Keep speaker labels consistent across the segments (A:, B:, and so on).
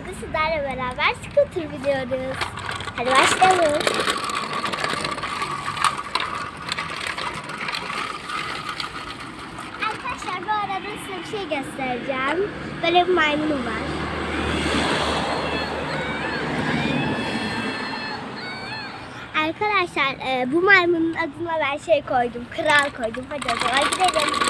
A: Bugün sizlerle beraber scooter biniyoruz. Hadi başlayalım. Arkadaşlar bu arada size bir şey göstereceğim. Böyle bir maymunum var. Arkadaşlar e, bu maymunun adına ben şey koydum. Kral koydum. Hadi o zaman gidelim.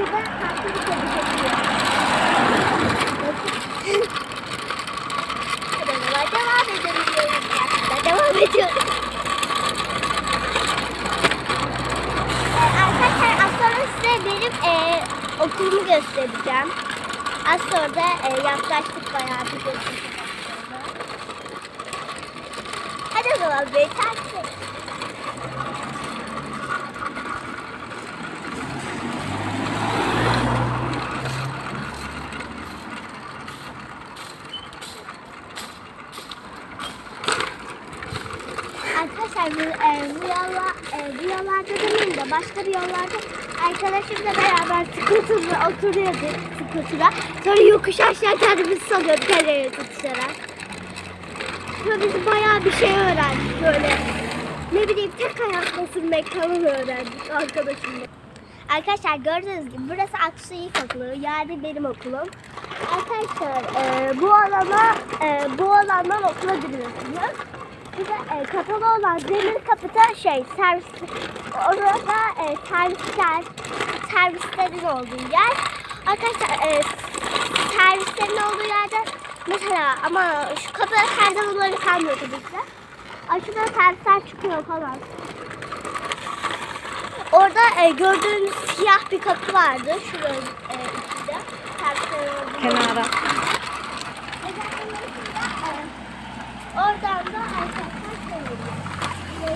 A: Kızlar farklı bir kedi çekiyor. Hadi o zaman devam edelim. Ben devam ediyorum. Ee, arkadaşlar az sonra size benim e, okulumu göstereceğim. Az sonra da e, yaklaştık bayağı bir göstereceğim. Hadi o zaman beni takip edin. Arkadaşlar bu, e, bu, yolla, e, bu yollarda demeyeyim de başka bir yollarda arkadaşımla beraber skuterla oturuyorduk skutura. Sonra yokuş aşağı kendimizi salıyorduk kendimizi tutuşarak. Sonra biz bayağı bir şey öğrendik böyle. Ne bileyim tek ayakla sürmek falan öğrendik arkadaşımla. Arkadaşlar gördüğünüz gibi burası Aksu İlkokulu yani benim okulum. Arkadaşlar e, bu alana e, bu alandan okula giriyorsunuz. Bir de e, kapalı olan demir kapıda şey servis orada e, servisler servislerin olduğu yer. Arkadaşlar e, servislerin olduğu yerde mesela ama şu kapı her zaman öyle kalmıyor tabii ki. de. Ay şurada servisler çıkıyor falan. Orada e, gördüğünüz siyah bir kapı vardı. Şurada e, içinde. Servislerin.
B: Kenara.
A: Oradan da arkadaşlar söyleyeyim. Ee,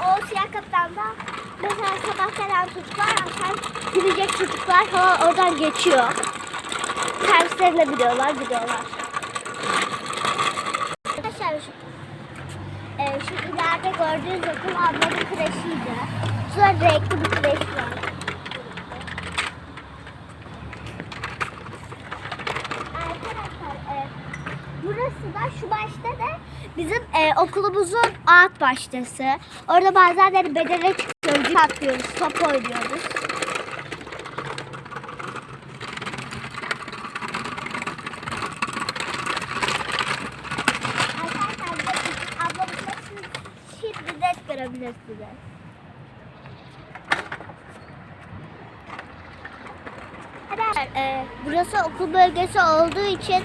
A: o siyah kapıdan da mesela sabah gelen çocuklar akşam gidecek çocuklar falan oradan geçiyor. Servislerine biliyorlar, gidiyorlar. Arkadaşlar şu, e, şu ileride gördüğünüz okul ablamın kreşiydi. Şurada renkli bir kreş var. Arkadaşlar e, burası şu başta da bizim e, okulumuzun alt baştası. Orada bazenleri bedene çıkıyoruz, atlıyoruz, top oynuyoruz. Arkadaşlar ablamızla şimdi, net görebilirsiniz. Arkadaşlar e, burası okul bölgesi olduğu için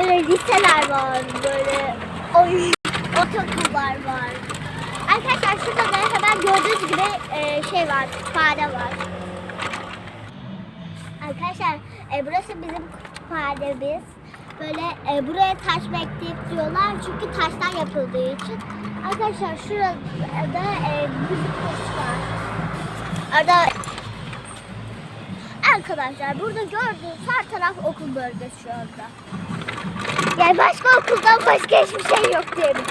A: böyle liseler var, böyle oyun, ortaokullar var. Arkadaşlar şurada da hemen gördüğünüz gibi e, şey var, kütüphane var. Arkadaşlar e, burası bizim kütüphanemiz. Böyle e, buraya taş mektep diyorlar çünkü taştan yapıldığı için. Arkadaşlar şurada e, müzik kursu var. Orada Arkadaşlar burada gördüğünüz her taraf okul bölgesi şu anda. Yani başka okuldan başka hiçbir şey yok diyebilirim.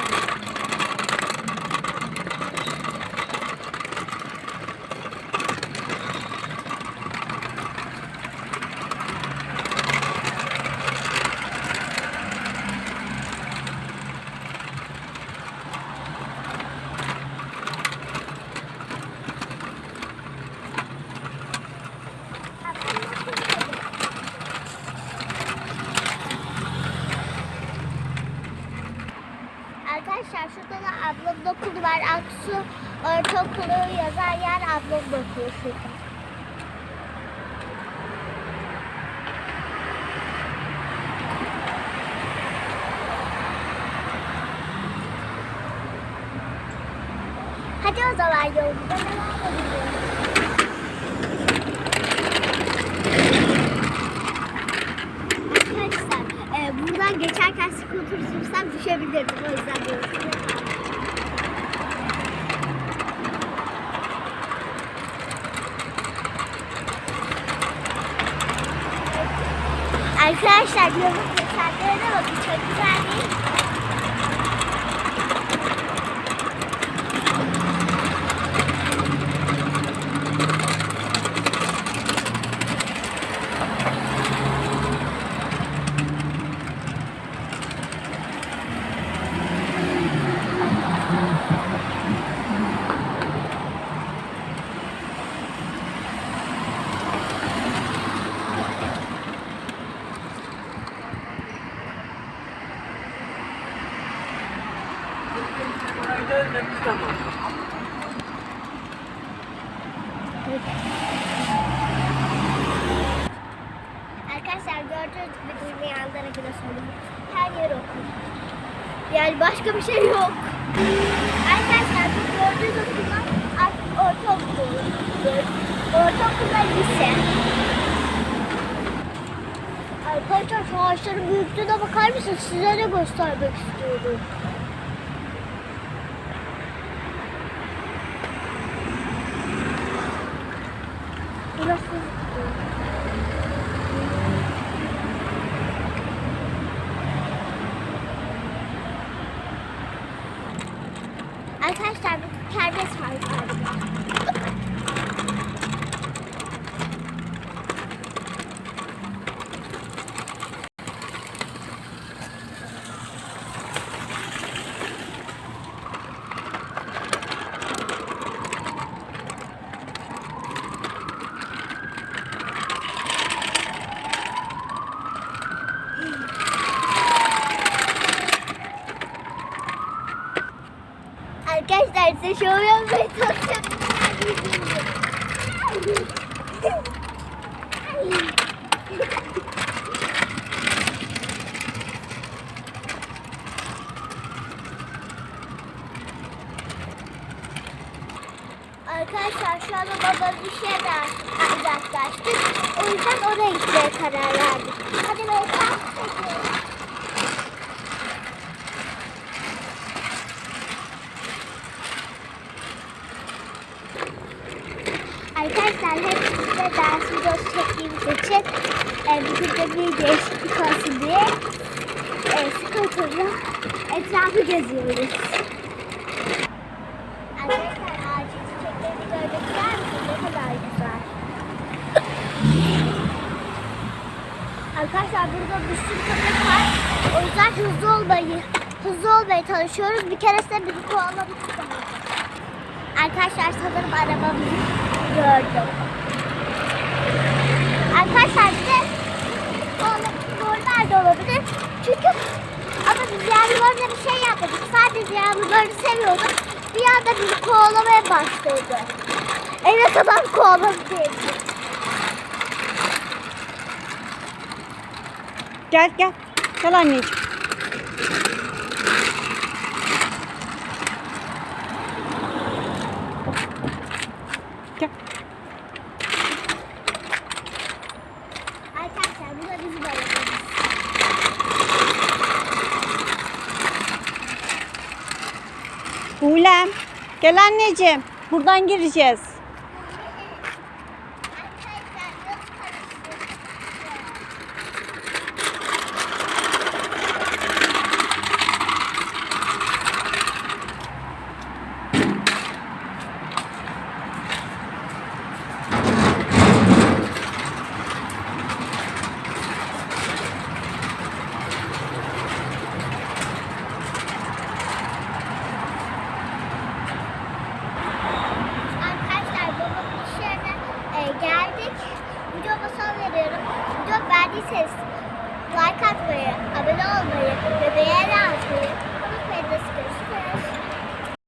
A: Arkadaşlar şurada da ablamın okulu var. Aksu Ortaokulu yazan yer ablamın okulu şurada. Hadi o zaman yolumuza devam edelim. Arkadaşlar e, buradan geçerken scooter sürsem düşebilirdim. O yüzden diyorum. 夏天，夏天 diamati.
B: Suyunu önlemiş tamam.
A: Arkadaşlar gördüğünüz gibi duymayanlara göre söyleyeyim. Her yer okul. Yani başka bir şey yok. Arkadaşlar bu gördüğünüz artık ortaokul. Ortaokul ve lise. Arkadaşlar şu ağaçların büyüklüğüne bakar mısınız? Size de göstermek istiyorum. Burası Arkadaşlar bu kermes var galiba. Size şov çalışıyorum. Arkadaşlar şu anda baba bir şeyden uzaklaştık. O yüzden oraya gitmeye karar verdik. Hadi böyle çekiyorum. Arkadaşlar hep size ders videosu çektiğimiz için e, bugün de bir değişiklik olsun diye e, skuterla etrafı geziyoruz. Arkadaşlar? Ne kadar güzel. Arkadaşlar burada bir sürü köpek var. O yüzden hızlı olmayı, hızlı olmaya çalışıyoruz. Bir keresinde bizi kovalamıştı. Arkadaşlar sanırım arabamızı gördüm. Arkadaşlar bir normal de olabilir. Çünkü ama biz yavrularına bir şey yapmadık. Sadece yavrularını seviyorduk. Bir anda bizi kovalamaya başladı. Eve kadar kovaladı.
C: Gel gel. Gel anneciğim. Gel.
A: Da.
C: Buğlem. Gel anneciğim. Buradan gireceğiz.